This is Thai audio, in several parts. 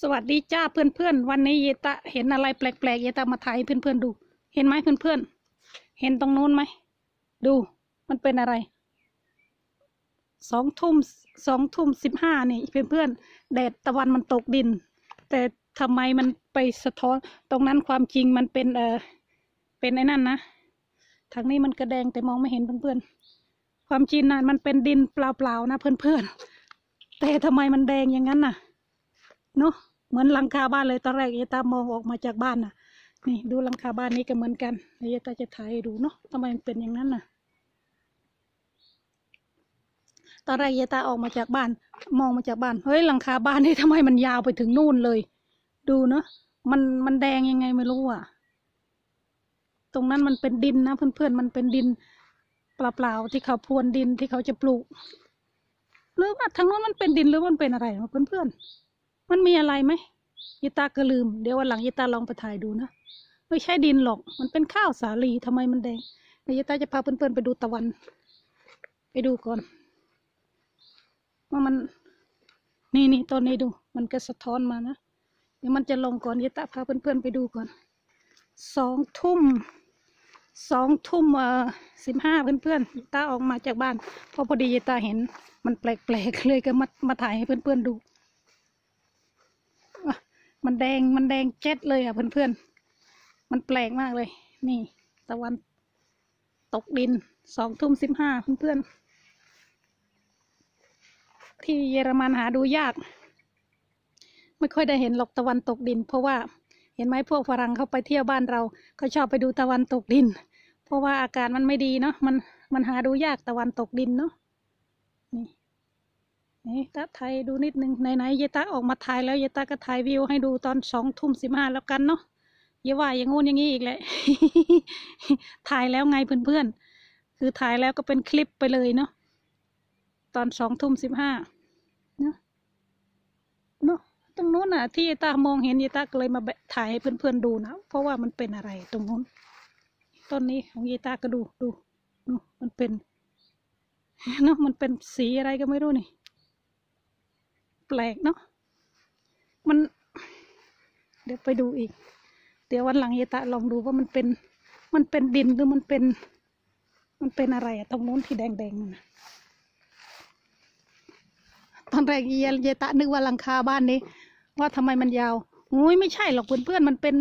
สวัสดีจ้าเพื่อนๆ วันนี้เยตะเห็นอะไรแปลกๆ เยตะมาถ่ายให้เพื่อนๆดู เห็นไหมเพื่อนๆ เห็นตรงนู้นไหม ดู มันเป็นอะไร สองทุ่มสองทุ่มสิบห้านี่เพื่อนๆ แดดตะวันมันตกดิน แต่ทำไมมันไปสะท้อน ตรงนั้นความจริงมันเป็นเออเป็นไอ้นั่นนะทางนี้มันกระแดงแต่มองไม่เห็นเพื่อนๆ ความจริงนะมันเป็นดินเปล่าๆนะเพื่อนๆ แต่ทำไมมันแดงอย่างนั้นน่ะ เนาะเหมือนหลังคาบ้านเลยตอนแรกยายตามองออกมาจากบ้านน่ะ นี่ดูหลังคาบ้านนี้ก็เหมือนกันยายตาจะถ่ายดูเนาะทำไมมันเป็นอย่างนั้นน่ะ ตอนแรกยายตาออกมาจากบ้าน มองมาจากบ้านเฮ้ยหลังคาบ้านนี่ทำไมมันยาวไปถึงนู่นเลย ดูเนาะมันมันแดงยังไงไม่รู้อะ ตรงนั้นมันเป็นดินนะ เพื่อนๆมันเป็นดินเปล่าๆที่เขาพรวนดินที่เขาจะปลูกหรือว่าทางโน้นมันเป็นดินหรือมันเป็นอะไรวะเพื่อนๆ มันมีอะไรไหมยิตาก็ลืม เดี๋ยววันหลังยิตาลองไปถ่ายดูนะ ไม่ใช่ดินหรอก มันเป็นข้าวสาลีทำไมมันแดงเดี๋ยวยิตาจะพาเพื่อนๆไปดูตะวัน ไปดูก่อนว่ามัน นี่นี่ต้นนี้ดู มันก็สะท้อนมานะเดี๋ยวมันจะลงก่อนยิตาพาเพื่อนๆไปดูก่อนสองทุ่มสองทุ่มเอ่อสิบห้าเพื่อนๆยิตาออกมาจากบ้านเพราะพอดียิตาเห็นมันแปลกๆเลยก็มามาถ่ายให้เพื่อนๆดู มันแดงมันแดงเจ็ดเลยอะเพื่อนๆ มันแปลกมากเลย นี่ ตะวันตกดินสองทุ่มสิบห้าเพื่อนๆ ที่เยอรมันหาดูยาก ไม่ค่อยได้เห็นหรอกตะวันตกดิน เพราะว่าเห็นไหมพวกฝรั่งเขาไปเที่ยวบ้านเราเขาชอบไปดูตะวันตกดิน เพราะว่าอากาศมันไม่ดีเนาะมันมันหาดูยากตะวันตกดินเนาะนี่ นี่ตาไทยดูนิดนึงไหนๆเยตาออกมาถ่ายแล้วเยตาก็ถ่ายวิวให้ดูตอนสองทุ่มสิบห้าแล้วกันเนาะอย่าว่าอย่างงู้นอย่างนี้อีกแหละถ่ายแล้วไงเพื่อนๆคือถ่ายแล้วก็เป็นคลิปไปเลยเนาะตอนสองทุ่มสิบห้าเนาะเนาะตรงนู้นน่ะ ที่เยตามองเห็นเยตาก็เลยมาถ่ายให้เพื่อนๆดูนะเพราะว่ามันเป็นอะไรตรงนู้นต้นนี้ของเยตาก็ดูดูดูมันเป็นเนาะมันเป็นสีอะไรก็ไม่รู้นี่ แปลกเนาะมัน เดี๋ยวไปดูอีก เดี๋ยววันหลังเยตะลองดูว่ามันเป็น มันเป็นดินหรือมันเป็น มันเป็นอะไรอะตรงนู้นที่แดงๆนั่นะตอนแรกเยเยตะนึกว่าหลังคาบ้านนี้ ว่าทำไมมันยาวอุ้ยไม่ใช่หรอกเพื่อนๆมันเป็น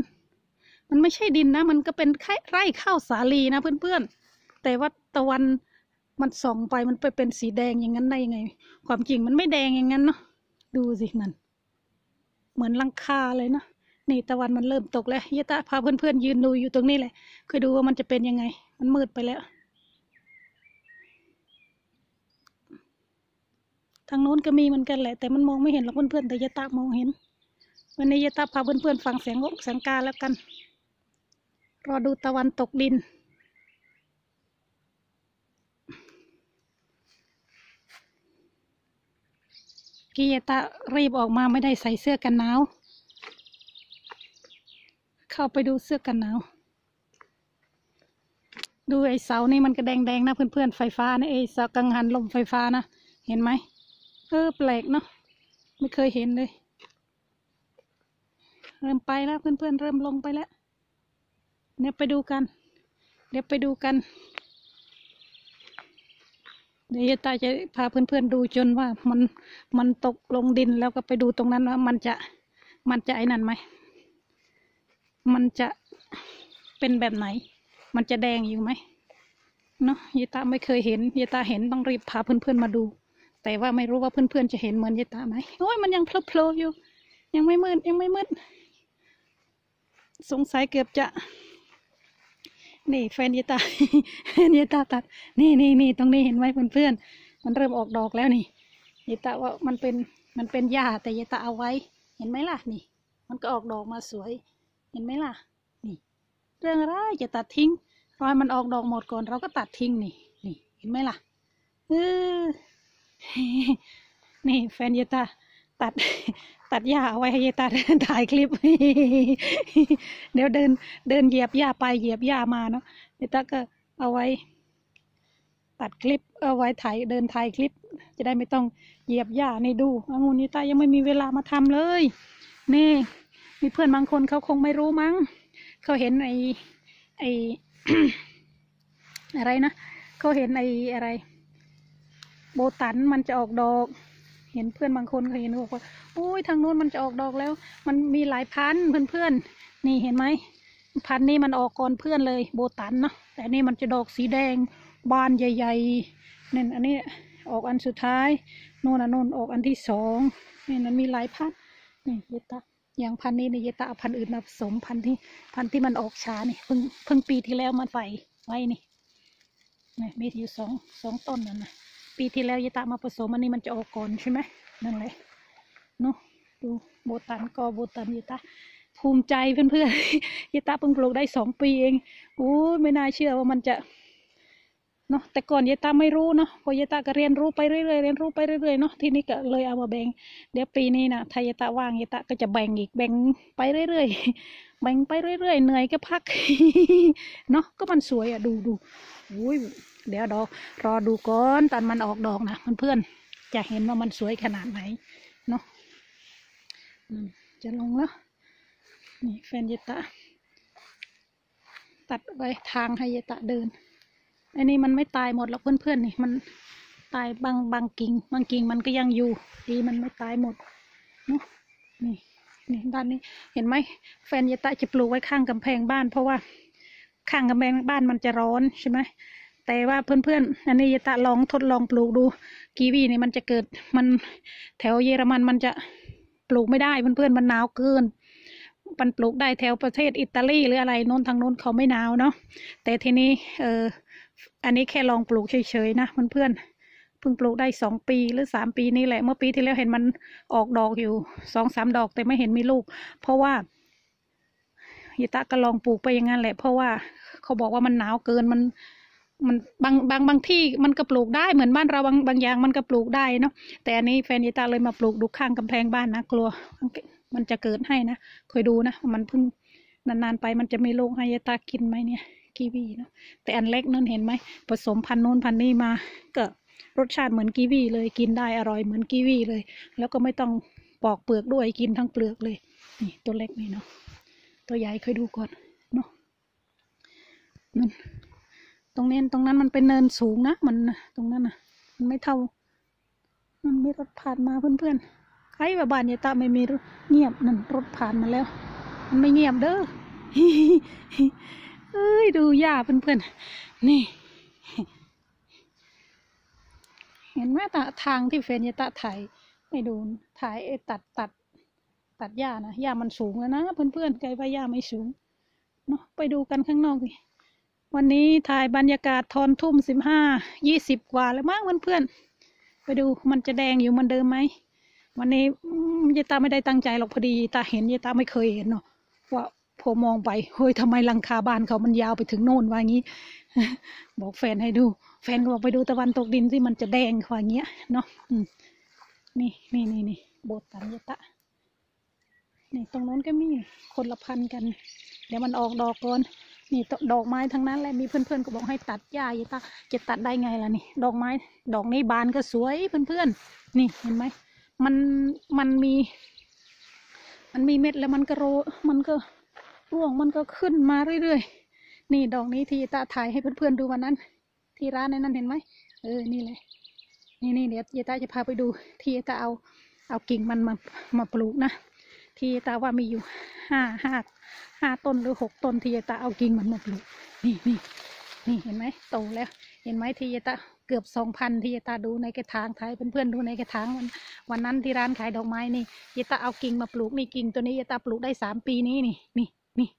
มันไม่ใช่ดินนะ มันก็เป็นไร่ไร่ข้าวสาลีนะเพื่อนๆแต่ว่าตะวันมันส่องไปมันไปเป็นสีแดงอย่างนั้นได้ยังไง ความจริงมันไม่แดงอย่างนั้นเนาะ ดูสินั่น เหมือนลังคาเลยเนาะนี่ตะวันมันเริ่มตกแล้วยะตาพาเพื่อนๆยืนดูอยู่ตรงนี้แหละคือดูว่ามันจะเป็นยังไง มันมืดไปแล้ว ทางโน้นก็มีเหมือนกันแหละ แต่มันมองไม่เห็นหรอกเพื่อนๆแต่ยะตามองเห็น วันนี้ยะตาพาเพื่อนๆฟังเสียงอกเสียงกาแล้วกัน รอดูตะวันตกดิน กียตารีบออกมาไม่ได้ใส่เสื้อกันหนาว เข้าไปดูเสื้อกันหนาว ดูไอ้เสานี่มันก็แดงๆนะเพื่อนๆไฟฟ้านะไอ้เสากังหันลมไฟฟ้านะ เห็นไหมเออแปลกเนาะไม่เคยเห็นเลย เริ่มไปแล้วเพื่อนๆเริ่มลงไปแล้ว เดี๋ยวไปดูกัน เดี๋ยวไปดูกัน เดี๋ยวยายตาจะพาเพื่อนๆดูจนว่ามันมันตกลงดินแล้วก็ไปดูตรงนั้นว่ามันจะมันจะไอ้นั่นไหม มันจะเป็นแบบไหน มันจะแดงอยู่ไหมเนาะยายตาไม่เคยเห็นยายตาเห็นต้องรีบพาเพื่อนๆมาดู แต่ว่าไม่รู้ว่าเพื่อนๆจะเห็นเหมือนยายตาไหมโอ้ยมันยังเพลอๆอยู่ ยังไม่มืดยังไม่มืดสงสัยเกือบจะ นี่แฟนยายตาแฟนยายตาตัด นี่นี่นี่ตรงนี้เห็นไหมเพื่อนๆมันเริ่มออกดอกแล้วนี่ยายตาว่ามันเป็นมันเป็นหญ้าแต่ยายตาเอาไว้ เห็นไหมล่ะนี่ มันก็ออกดอกมาสวย เห็นไหมล่ะ นี่ เรื่องอะไรจะตัดทิ้ง รอให้มันออกดอกหมดก่อนเราก็ตัดทิ้งนี่นี่ เห็นไหมล่ะเออนี่แฟนยายตาตัด ตัดหญ้าเอาไว้ให้ยายตาถ่ายคลิป เดี๋ยวเดินเดินเหยียบหญ้าไปเหยียบหญ้ามาเนาะยายตาก็เอาไว้ ตัดคลิปเอาไว้ถ่ายเดินถ่ายคลิป จะได้ไม่ต้องเหยียบหญ้าในดูองุ่นยายตายังไม่มีเวลามาทำเลย นี่ มีเพื่อนบางคนเขาคงไม่รู้มั้งเขาเห็นไอไออะไรนะเขาเห็นไออะไร โบตันมันจะออกดอก เห็นเพื่อนบางคนเขาเห็นบอกว่าโอ้ยทางโน้นมันจะออกดอกแล้ว มันมีหลายพันธุ์เพื่อนๆนี่เห็นไหมพันธุ์นี้มันออกก่อนเพื่อนเลยโบตันเนาะแต่นี่มันจะดอกสีแดงบานใหญ่ๆนั่นอันนี้ออกอันสุดท้ายโน่นอันโน่นออกอันที่สองนี่มันมีหลายพันธุ์นี่เยตาอย่างพันธุ์นี้นี่เยตาพันธุ์อื่นมาผสมพันธุ์ที่พันธุ์ที่มันออกช้านี่เพิ่งเพิ่งปีที่แล้วมันใส่ไว้นี่นี่มีอยู่สองสองต้นนั่นนะ ปีที่แล้วเยตามาผสมอันนี้มันจะออกก่อนใช่ไหมนั่นเลยเนาะดูโบตันกอโบตันเยตาภูมิใจเพื่อนๆเยตาเพิ่งปลูกได้สองปีเองอู้ไม่น่าเชื่อว่ามันจะ เนาะแต่ก่อนยายตาไม่รู้เนาะพอยายตาก็เรียนรู้ไปเรื่อยๆเรียนรู้ไปเรื่อยๆเนาะทีนี้ก็เลยเอามาแบ่งเดี๋ยวปีนี้นะถ้ายายตาว่างยายตาก็จะแบ่งอีกแบ่งไปเรื่อยๆแบ่งไปเรื่อยๆเหนื่อยก็พักเนาะก็มันสวยอะดูดูอุ้ยเดี๋ยวดอกรอดูก่อนตอนมันออกดอกนะเพื่อนๆจะเห็นว่ามันสวยขนาดไหนเนาะจะลงแล้วนี่แฟนยายตาตัดไว้ทางให้ยายตาเดิน อันนี้มันไม่ตายหมดหรอกเพื่อนๆนี่มันตายบางบางกิ่งบางกิ่งมันก็ยังอยู่ ดีมันไม่ตายหมดเนาะนี่นี่ด้านนี้เห็นไหมแฟนยาตะจะปลูกไว้ข้างกำแพงบ้าน เพราะว่าข้างกำแพงบ้านมันจะร้อนใช่ไหมแต่ว่าเพื่อนๆอันนี้ยาตะลองทดลองปลูกดูกีวีนี่มันจะเกิดมันแถวเยอรมันมันจะปลูกไม่ได้เพื่อนๆมันหนาวเกิน มันปลูกได้แถวประเทศอิตาลีหรืออะไรโน้นทางโน้นเขาไม่หนาวเนาะแต่ทีนี้เอออันนี้แค่ลองปลูกเฉยๆนะเพื่อนๆเพิ่งปลูกได้สองปีหรือสามปีนี่แหละ เมื่อปีที่แล้วเห็นมันออกดอกอยู่สองสามดอกแต่ไม่เห็นมีลูก เพราะว่ายิตะก็ลองปลูกไปอย่างนั้นแหละ เพราะว่าเขาบอกว่ามันหนาวเกินมันมันบางบางบางที่มันก็ปลูกได้เหมือนบ้านเราบางบางอย่างมันก็ปลูกได้เนาะแต่อันนี้แฟนยิตาเลยมาปลูกดูข้างกำแพงบ้านนะกลัว มันจะเกิดให้นะคอยดูนะ มันเพิ่งนานๆไปมันจะมีลูกให้ยตากินไหมเนี่ยกีวีเนาะแต่อันเล็กนั่นเห็นไหมผสมพันธุ์นู้นพันธุ์นี้มาก็รสชาติเหมือนกีวีเลยกินได้อร่อยเหมือนกีวีเลย แล้วก็ไม่ต้องปอกเปลือกด้วยกินทั้งเปลือกเลย นี่ตัวเล็กนี่เนาะตัวใหญ่เคยดูก่อนเนาะนั่นตรงนี้ตรงนั้นมันเป็นเนินสูงนะมันตรงนั้นน่ะ มันไม่เท่า มันมีรถผ่านมาเพื่อนๆ ว่าบ้านยายตาไม่มีเงียบนั่นรถผ่านมาแล้ว มันไม่เงียบเด้อเอ้ยดูหญ้าเพื่อนๆนี่ เห็นไหมตาทางที่เฟนยตะถ่ายไม่ดูถ่ายไอ้ตัดตัด ตัดหญ้านะหญ้ามันสูงแล้วนะเพื่อนๆไกลว่าหญ้าไม่สูงเนาะไปดูกันข้างนอกดิวันนี้ถ่ายบรรยากาศทอนทุ่มสิบห้ายี่สิบกว่าแล้วมั้งเพื่อนๆไปดูมันจะแดงอยู่เหมันเดิมไหม วันนี้ยายตาไม่ได้ตั้งใจหรอกพอดีตาเห็นยายตาไม่เคยเห็นเนาะว่าพอมองไปเฮ้ยทำไมหลังคาบ้านเขามันยาวไปถึงโน่นว่างี้ บอกแฟนให้ดู แฟนก็บอกไปดูตะวันตกดินสิมันจะแดงว่าเงี้ยเนาะนี่นี่นี่นี่โบสถ์ตันยตะนี่ตรงโน้นก็มีคนละพันกัน เดี๋ยวมันออกดอกก่อนนี่ดอกไม้ทั้งนั้นแหละมีเพื่อนๆก็บอกให้ตัดหญ้ายตาจะตัดได้ไงล่ะนี่ ดอกไม้ ดอกนี้บานก็สวยเพื่อนๆนี่เห็นไหม มันมันมี มันมีเม็ดแล้วมันก็โรมันก็ร่วงมันก็ขึ้นมาเรื่อยๆ นี่ดอกนี้ที่ตาถ่ายให้เพื่อนๆดูวันนั้น ที่ร้านในนั้นเห็นไหมเออนี่เลยนี่นี่เดี๋ยวยายตาจะพาไปดู ที่ยายตาเอาเอากิ่งมันมามาปลูกนะที่ยายตาว่ามีอยู่ห้าห้าห้าต้นหรือหกต้นที่ยายตาเอากิ่งมันมาปลูกนี่นี่ นี่เห็นไหมโตแล้ว เห็นไหมที่ยตาเกือบสองพันที่ยตาดูในกระถางถ่ายเพื่อนๆดูในกระถางมันวันนั้นที่ร้านขายดอกไม้นี่ยายตาเอากิ่งมาปลูกนี่กิ่งตัวนี้ยายตาปลูกได้สามปีนี้นี่นี่นี่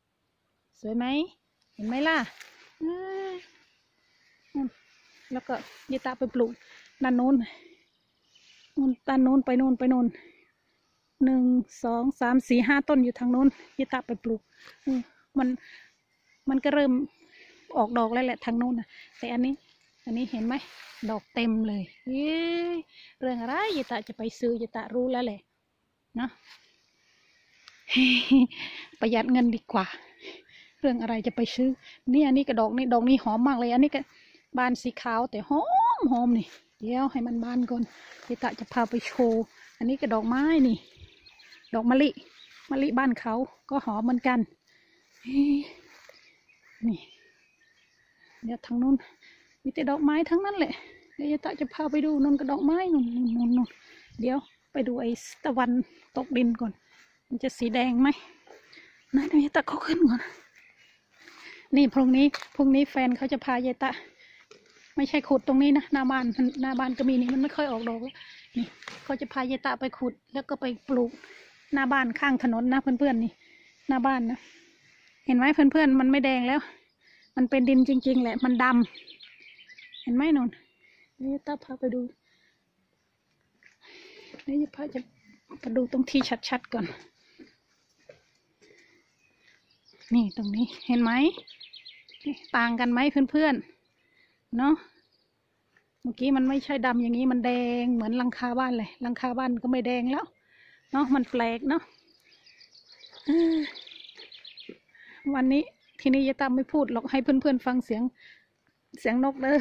สวยไหมเห็นไหมล่ะแล้วก็ยายตาไปปลูกด้านโน้นนู่นด้านโน้นไปโน้นไปโน้นหนึ่งสองสามสี่ห้าต้นอยู่ทางโน้นยายตาไปปลูกมันมันก็เริ่ม ออกดอกแล้วแหละทางโน้นนะแต่อันนี้อันนี้เห็นไหมดอกเต็มเลยเย้ยเรื่องอะไรยายตาจะไปซื้อยายตารู้แล้วแหละเนาะประหยัดเงินดีกว่า เรื่องอะไรจะไปซื้อ นี่อันนี้ก็ดอกนี่ดอกนี้หอมมากเลย อันนี้ก็บานสีขาวแต่หอมหอมนี่ เดี๋ยวให้มันบานก่อนยายตาจะพาไปโชว์อันนี้ก็ดอกไม้นี่ ดอกมะลิมะลิบ้านเขาก็หอมเหมือนกันนี่ เดี๋ยวทางนู้นมีแต่ดอกไม้ทั้งนั้นแหละเดี๋ยวยายตาจะพาไปดูนนกับดอกไม้นนนนนนเดี๋ยวไปดูไอ้ตะวันตกดินก่อน มันจะสีแดงไหมนายยายตาเขาขึ้นก่อน นี่พรุ่งนี้พรุ่งนี้แฟนเขาจะพายายตาไม่ใช่ขุดตรงนี้นะหน้าบ้านนหน้าบ้านก็มีนี่มันไม่ค่อยออกดอกนี่เขาจะพายายตาไปขุด แล้วก็ไปปลูกหน้าบ้านข้างถนนนะเพื่อนๆนี่ หน้าบ้านนะ เห็นไหมเพื่อนๆมันไม่แดงแล้ว มันเป็นดินจริง ๆ แหละ มันดำเห็นไหมนนนี่ตาพาไปดูนี่พาจะไปดูตรงที่ชัดๆก่อน นี่ตรงนี้เห็นไหมต่างกันไหมเพื่อนๆเนาะเมื่อกี้มันไม่ใช่ดำอย่างนี้มันแดงเหมือนลังคาบ้านเลยลังคาบ้านก็ไม่แดงแล้วเนาะมันแปลกเนาะวันนี้ ทีนี้ยายตามไม่พูดหรอกให้เพื่อนๆฟังเสียงเสียงนกเลย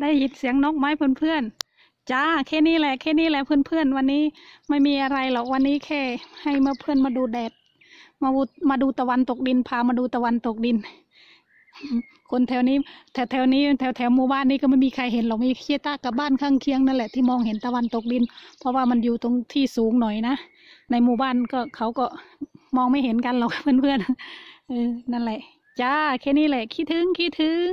ได้ยินเสียงนกไหมเพื่อนๆจ้าแค่นี้แหละแค่นี้แหละเพื่อนๆ วันนี้ไม่มีอะไรหรอกวันนี้แค่ ให้มาเพื่อนมาดูแดด มาดูมาดูตะวันตกดินพามาดูตะวันตกดิน คนแถวนี้ แถวแถวนี้แถวแถวหมู่บ้านนี้ก็ไม่มีใครเห็นหรอกมีเคียต้ากับบ้านข้างเคียงนั่นแหละที่มองเห็นตะวันตกดิน เพราะว่ามันอยู่ตรงที่สูงหน่อยนะในหมู่บ้านก็เขาก็มองไม่เห็นกันหรอกเพื่อนๆเออนั่นแหละจ้าแค่นี้แหละคิดถึงคิดถึง